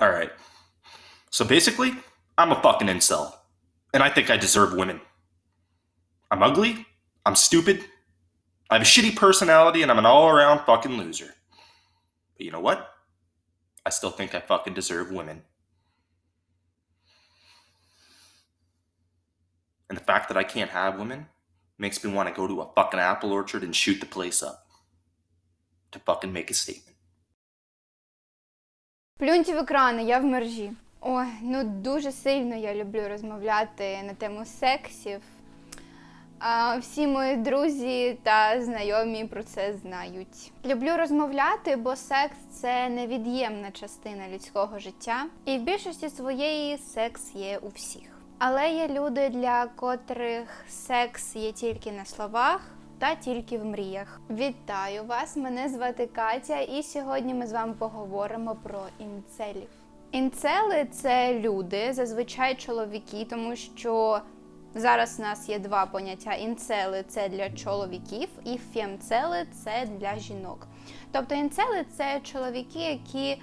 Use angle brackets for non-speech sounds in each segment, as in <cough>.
Alright. So basically, I'm a fucking incel. And I think I deserve women. I'm ugly, I'm stupid, I have a shitty personality, and I'm an all around fucking loser. But you know what? I still think I fucking deserve women. And the fact that I can't have women makes me want to go to a fucking apple orchard and shoot the place up. To fucking make a statement. Плюньте в екрани, я в мережі. Ой, ну дуже сильно я люблю розмовляти на тему сексів. А, всі мої друзі та знайомі про це знають. Люблю розмовляти, бо секс це невід'ємна частина людського життя, і в більшості своєї секс є у всіх. Але є люди, для котрих секс є тільки на словах та тільки в мріях. Вітаю вас! Мене звати Катя, і сьогодні ми з вами поговоримо про інцелів. Інцели це люди, зазвичай чоловіки, тому що зараз у нас є два поняття: інцели це для чоловіків, і фемцели це для жінок. Тобто інцели це чоловіки, які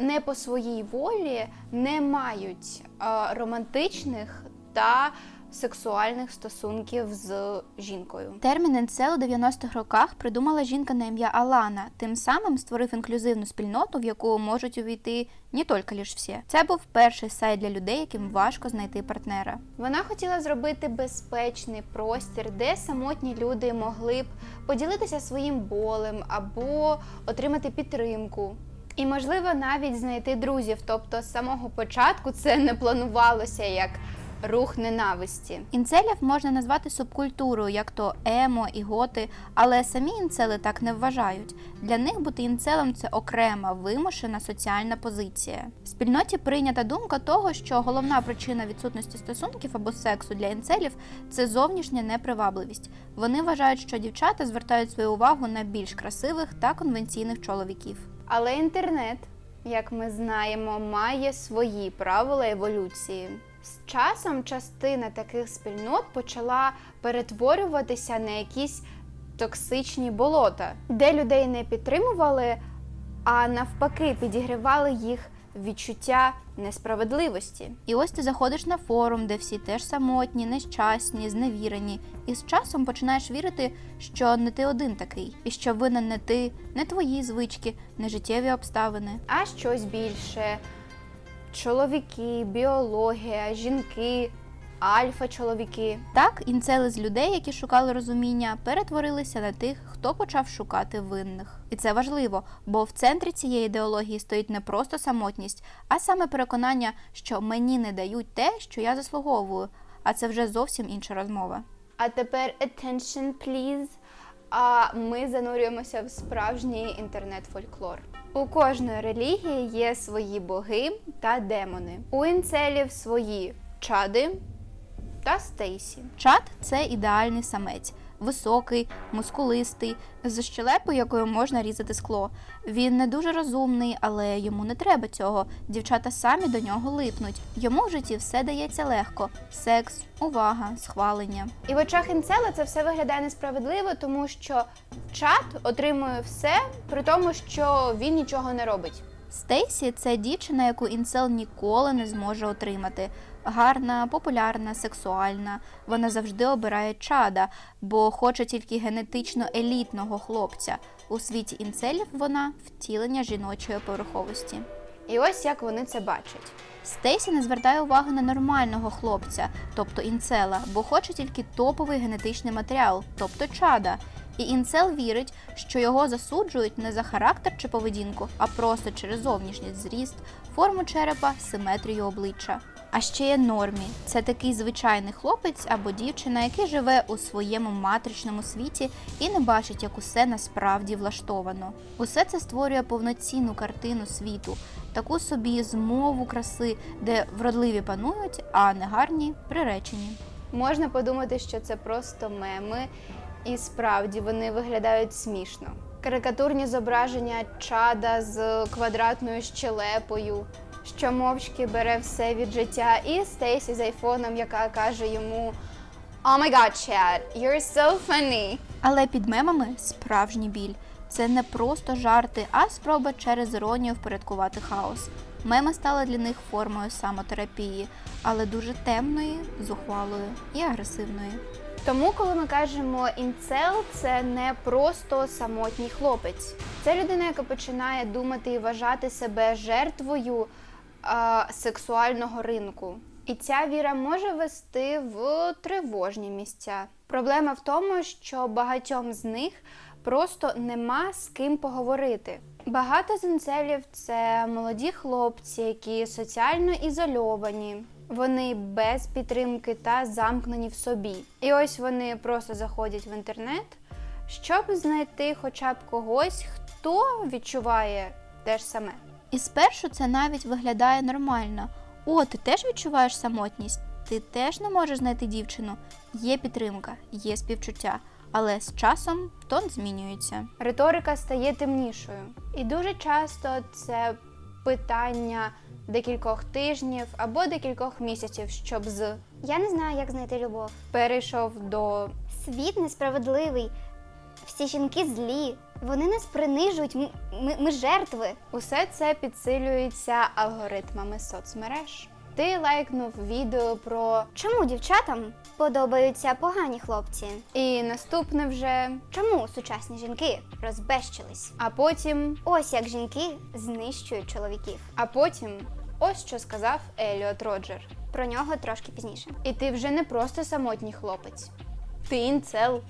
не по своїй волі не мають е, романтичних та сексуальних стосунків з жінкою. Термін інцел у 90-х роках придумала жінка на ім'я Алана, тим самим створив інклюзивну спільноту, в яку можуть увійти не тільки лиш всі. Це був перший сайт для людей, яким важко знайти партнера. Вона хотіла зробити безпечний простір, де самотні люди могли б поділитися своїм болем або отримати підтримку. І можливо навіть знайти друзів. Тобто з самого початку це не планувалося як рух ненависті. Інцелів можна назвати субкультурою, як то емо і готи, але самі інцели так не вважають. Для них бути інцелем це окрема вимушена соціальна позиція. В спільноті прийнята думка того, що головна причина відсутності стосунків або сексу для інцелів це зовнішня непривабливість. Вони вважають, що дівчата звертають свою увагу на більш красивих та конвенційних чоловіків. Але інтернет, як ми знаємо, має свої правила еволюції. З часом частина таких спільнот почала перетворюватися на якісь токсичні болота, де людей не підтримували, а навпаки підігрівали їх відчуття несправедливості. І ось ти заходиш на форум, де всі теж самотні, нещасні, зневірені, і з часом починаєш вірити, що не ти один такий, і що винен не ти, не твої звички, не життєві обставини, а щось більше чоловіки, біологія, жінки, альфа-чоловіки. Так, інцели з людей, які шукали розуміння, перетворилися на тих, хто почав шукати винних. І це важливо, бо в центрі цієї ідеології стоїть не просто самотність, а саме переконання, що мені не дають те, що я заслуговую. А це вже зовсім інша розмова. А тепер attention, please. А ми занурюємося в справжній інтернет-фольклор. У кожної релігії є свої боги та демони. У інцелів свої чади та стейсі. Чад це ідеальний самець. Високий, мускулистий, з щелепою, якою можна різати скло. Він не дуже розумний, але йому не треба цього. Дівчата самі до нього липнуть. Йому в житті все дається легко: секс, увага, схвалення. І в очах інцела це все виглядає несправедливо, тому що чат отримує все, при тому, що він нічого не робить. Стейсі це дівчина, яку інцел ніколи не зможе отримати. Гарна, популярна, сексуальна. Вона завжди обирає чада, бо хоче тільки генетично елітного хлопця. У світі інцелів вона втілення жіночої поверховості. І ось як вони це бачать. Стейсі не звертає уваги на нормального хлопця, тобто інцела, бо хоче тільки топовий генетичний матеріал, тобто чада. І інцел вірить, що його засуджують не за характер чи поведінку, а просто через зовнішність зріст, форму черепа, симетрію обличчя. А ще є нормі. Це такий звичайний хлопець або дівчина, який живе у своєму матричному світі і не бачить, як усе насправді влаштовано. Усе це створює повноцінну картину світу, таку собі змову краси, де вродливі панують, а негарні приречені. Можна подумати, що це просто меми, і справді вони виглядають смішно. Карикатурні зображення чада з квадратною щелепою, що мовчки бере все від життя, і Стейсі з айфоном, яка каже йому Oh my god, Chad, you're so funny. Але під мемами справжній біль. Це не просто жарти, а спроба через іронію впорядкувати хаос. Меми стали для них формою самотерапії, але дуже темної, зухвалої і агресивної. Тому, коли ми кажемо інцел, це не просто самотній хлопець. Це людина, яка починає думати і вважати себе жертвою а, сексуального ринку. І ця віра може вести в тривожні місця. Проблема в тому, що багатьом з них просто нема з ким поговорити. Багато з інцелів це молоді хлопці, які соціально ізольовані. Вони без підтримки та замкнені в собі. І ось вони просто заходять в інтернет, щоб знайти хоча б когось, хто відчуває те ж саме. І спершу це навіть виглядає нормально. О, ти теж відчуваєш самотність? Ти теж не можеш знайти дівчину. Є підтримка, є співчуття, але з часом тон змінюється. Риторика стає темнішою. І дуже часто це питання декількох тижнів або декількох місяців, щоб з Я не знаю, як знайти любов. перейшов до Світ несправедливий. Всі жінки злі. Вони нас принижують. Ми, ми, ми жертви. Усе це підсилюється алгоритмами соцмереж. Ти лайкнув відео про Чому дівчатам подобаються погані хлопці? і наступне вже, Чому сучасні жінки розбещились? а потім, Ось як жінки знищують чоловіків. а потім ось що сказав Еліот Роджер. Про нього трошки пізніше. І ти вже не просто самотній хлопець. Ти інцел.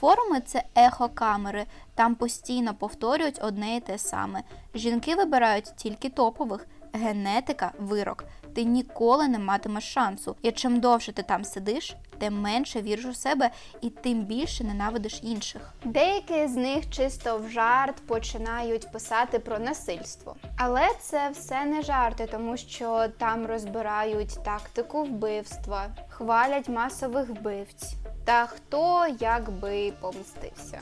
Форуми це ехо камери. Там постійно повторюють одне і те саме. Жінки вибирають тільки топових. Генетика вирок. Ти ніколи не матимеш шансу. І чим довше ти там сидиш, тим менше віриш у себе і тим більше ненавидиш інших. Деякі з них чисто в жарт починають писати про насильство. Але це все не жарти, тому що там розбирають тактику вбивства, хвалять масових вбивць та хто як би помстився.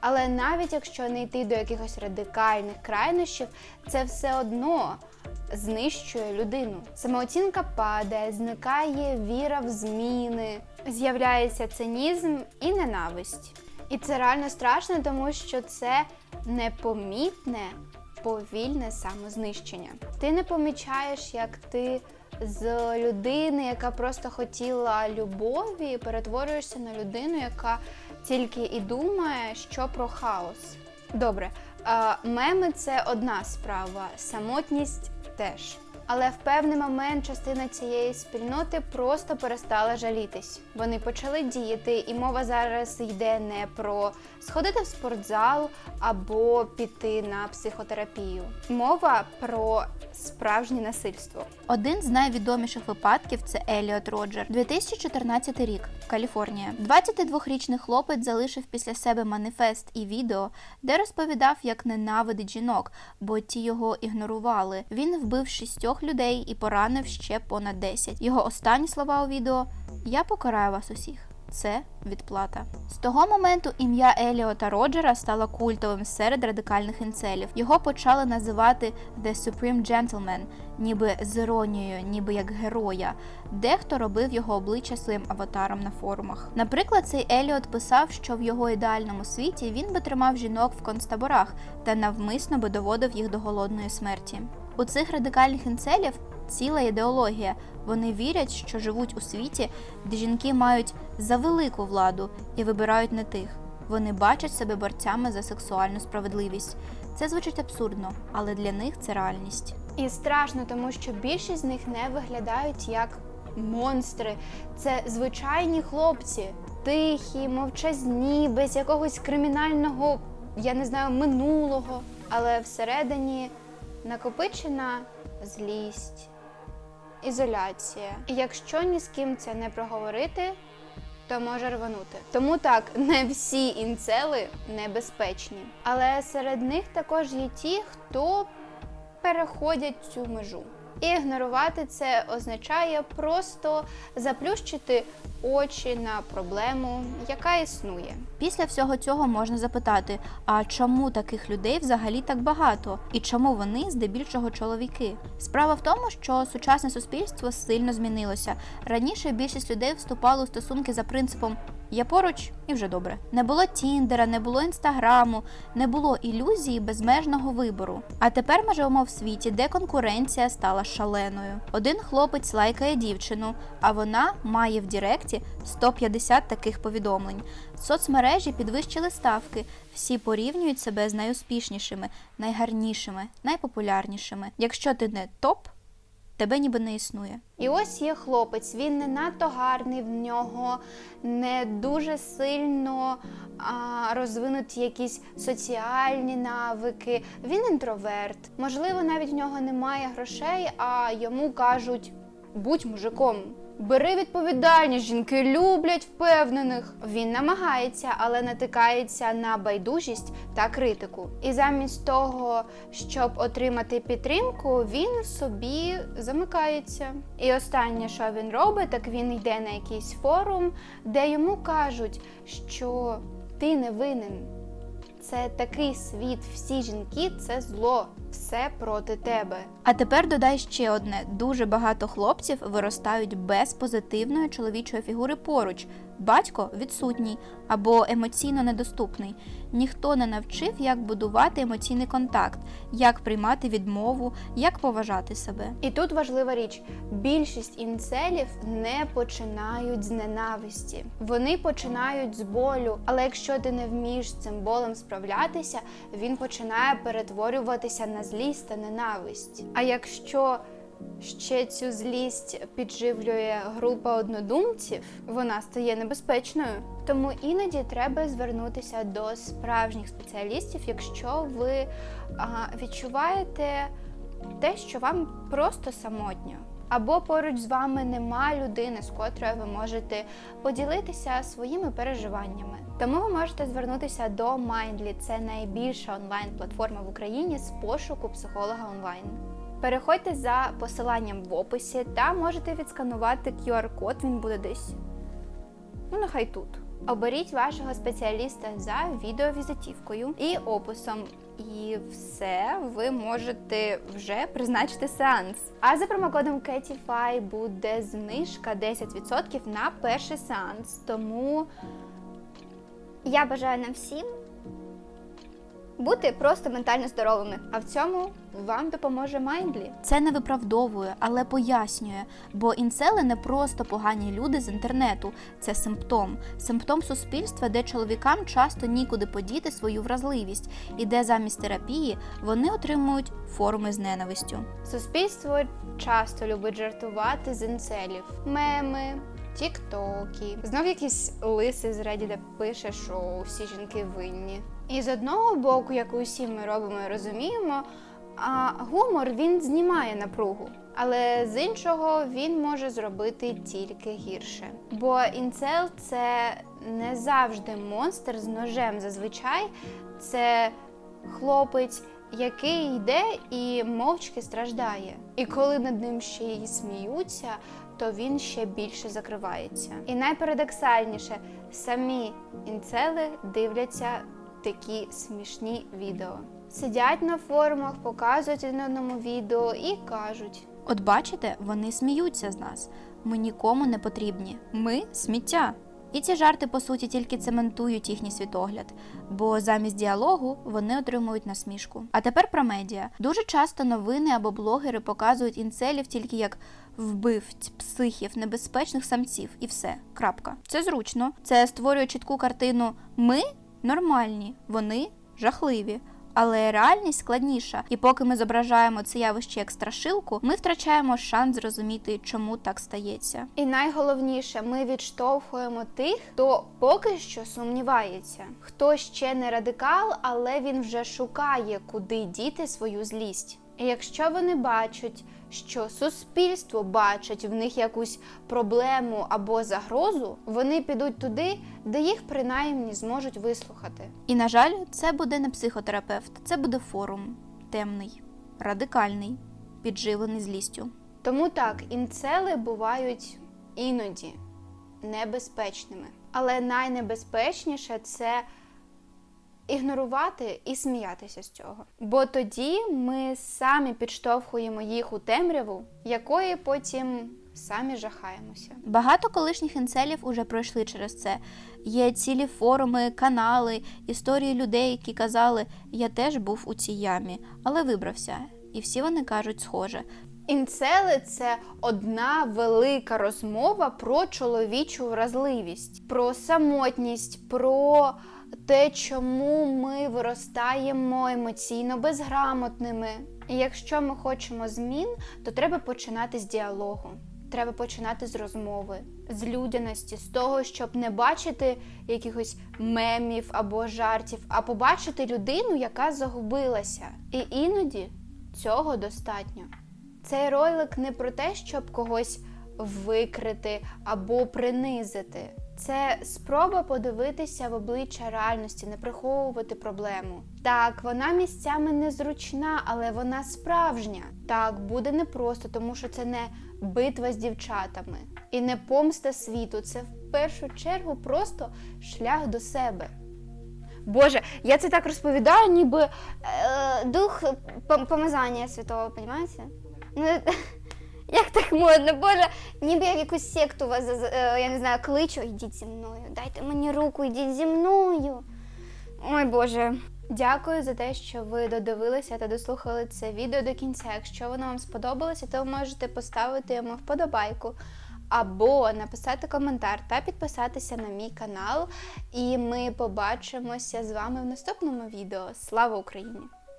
Але навіть якщо не йти до якихось радикальних крайнощів, це все одно знищує людину. Самооцінка падає, зникає віра в зміни, з'являється цинізм і ненависть. І це реально страшно, тому що це непомітне, повільне самознищення. Ти не помічаєш, як ти з людини, яка просто хотіла любові, перетворюєшся на людину, яка тільки і думає, що про хаос. Добре, меми це одна справа, самотність теж. Але в певний момент частина цієї спільноти просто перестала жалітись. Вони почали діяти, і мова зараз йде не про сходити в спортзал або піти на психотерапію. Мова про справжнє насильство. Один з найвідоміших випадків це Еліот Роджер. 2014 рік, Каліфорнія. 22-річний хлопець залишив після себе маніфест і відео, де розповідав, як ненавидить жінок, бо ті його ігнорували. Він вбив шістьох людей і поранив ще понад 10. Його останні слова у відео: Я покараю вас усіх. Це відплата. З того моменту ім'я Еліота Роджера стало культовим серед радикальних інцелів. Його почали називати The Supreme Gentleman, ніби з іронією, ніби як героя. Дехто робив його обличчя своїм аватаром на форумах. Наприклад, цей Еліот писав, що в його ідеальному світі він би тримав жінок в концтаборах та навмисно би доводив їх до голодної смерті. У цих радикальних інцелів ціла ідеологія. Вони вірять, що живуть у світі, де жінки мають завелику владу і вибирають не тих. Вони бачать себе борцями за сексуальну справедливість. Це звучить абсурдно, але для них це реальність. І страшно, тому що більшість з них не виглядають як монстри. Це звичайні хлопці, тихі, мовчазні, без якогось кримінального, я не знаю, минулого. Але всередині накопичена злість, ізоляція. І якщо ні з ким це не проговорити, то може рванути. Тому так, <laughs> не всі інцели небезпечні. Але серед них також є ті, хто переходять цю межу. І ігнорувати це означає просто заплющити очі на проблему, яка існує. Після всього цього можна запитати: а чому таких людей взагалі так багато? І чому вони здебільшого чоловіки? Справа в тому, що сучасне суспільство сильно змінилося. Раніше більшість людей вступали у стосунки за принципом я поруч і вже добре. Не було Тіндера, не було інстаграму, не було ілюзії безмежного вибору. А тепер ми живемо в світі, де конкуренція стала шаленою. Один хлопець лайкає дівчину, а вона має в Діректі 150 таких повідомлень. Соцмережі підвищили ставки. Всі порівнюють себе з найуспішнішими, найгарнішими, найпопулярнішими. Якщо ти не топ, тебе ніби не існує. І ось є хлопець, він не надто гарний, в нього не дуже сильно а, розвинуті якісь соціальні навики. Він інтроверт. Можливо, навіть в нього немає грошей, а йому кажуть: будь мужиком. Бери відповідальність, жінки люблять впевнених. Він намагається, але натикається на байдужість та критику. І замість того, щоб отримати підтримку, він собі замикається. І останнє, що він робить, так він йде на якийсь форум, де йому кажуть, що ти не винен. Це такий світ, всі жінки це зло, все проти тебе. А тепер додай ще одне: дуже багато хлопців виростають без позитивної чоловічої фігури поруч. Батько відсутній або емоційно недоступний. Ніхто не навчив, як будувати емоційний контакт, як приймати відмову, як поважати себе. І тут важлива річ: більшість інцелів не починають з ненависті. Вони починають з болю. Але якщо ти не вмієш з цим болем справлятися, він починає перетворюватися на злість та ненависть. А якщо ще цю злість підживлює група однодумців, вона стає небезпечною. Тому іноді треба звернутися до справжніх спеціалістів, якщо ви а, відчуваєте те, що вам просто самотньо. Або поруч з вами нема людини, з котрою ви можете поділитися своїми переживаннями. Тому ви можете звернутися до Mindly. Це найбільша онлайн-платформа в Україні з пошуку психолога онлайн. Переходьте за посиланням в описі та можете відсканувати QR-код, він буде десь. Ну, нехай тут. Оберіть вашого спеціаліста за відеовізитівкою і описом. І все, ви можете вже призначити сеанс. А за промокодом CATIFY буде знижка 10% на перший сеанс. Тому Я бажаю нам всім бути просто ментально здоровими. а в цьому вам допоможе Mindly. Це не виправдовує, але пояснює, бо інцели не просто погані люди з інтернету, це симптом, симптом суспільства, де чоловікам часто нікуди подіти свою вразливість, і де замість терапії вони отримують форми з ненавистю. Суспільство часто любить жартувати з інцелів. Меми, тіктоки. Знов якийсь лисий з Reddit пише, що всі жінки винні. І з одного боку, як усі ми робимо і розуміємо, а гумор він знімає напругу. Але з іншого він може зробити тільки гірше. Бо інцел це не завжди монстр з ножем. Зазвичай це хлопець, який йде і мовчки страждає. І коли над ним ще й сміються, то він ще більше закривається. І найпарадоксальніше, самі інцели дивляться такі смішні відео. Сидять на форумах, показують один одному відео і кажуть: От бачите, вони сміються з нас. Ми нікому не потрібні. Ми сміття. І ці жарти, по суті, тільки цементують їхній світогляд, бо замість діалогу вони отримують насмішку. А тепер про медіа. Дуже часто новини або блогери показують інцелів тільки як вбивць, психів, небезпечних самців, і все. Крапка. Це зручно. Це створює чітку картину. Ми нормальні, вони жахливі. Але реальність складніша, і поки ми зображаємо це явище як страшилку, ми втрачаємо шанс зрозуміти, чому так стається. І найголовніше, ми відштовхуємо тих, хто поки що сумнівається, хто ще не радикал, але він вже шукає, куди діти свою злість. І якщо вони бачать, що суспільство бачить в них якусь проблему або загрозу, вони підуть туди, де їх принаймні зможуть вислухати. І на жаль, це буде не психотерапевт, це буде форум темний, радикальний, підживлений злістю. Тому так, інцели бувають іноді небезпечними. Але найнебезпечніше це ігнорувати і сміятися з цього. Бо тоді ми самі підштовхуємо їх у темряву, якої потім самі жахаємося. Багато колишніх інцелів уже пройшли через це. Є цілі форуми, канали, історії людей, які казали, я теж був у цій ямі, але вибрався. І всі вони кажуть схоже. Інцели це одна велика розмова про чоловічу вразливість, про самотність, про те, чому ми виростаємо емоційно безграмотними. І якщо ми хочемо змін, то треба починати з діалогу. Треба починати з розмови, з людяності, з того, щоб не бачити якихось мемів або жартів, а побачити людину, яка загубилася. І іноді цього достатньо. Цей ролик не про те, щоб когось викрити або принизити. Це спроба подивитися в обличчя реальності, не приховувати проблему. Так, вона місцями незручна, але вона справжня. Так, буде непросто, тому що це не битва з дівчатами і не помста світу. Це в першу чергу просто шлях до себе. Боже, я це так розповідаю, ніби Е, дух помазання святого, понимаете? Як так модно, боже, ніби я в якусь секту вас, е, я не знаю, кличу, йдіть зі мною, дайте мені руку, йдіть зі мною. Ой, Боже. Дякую за те, що ви додивилися та дослухали це відео до кінця. Якщо воно вам сподобалося, то ви можете поставити йому вподобайку або написати коментар та підписатися на мій канал. І ми побачимося з вами в наступному відео. Слава Україні!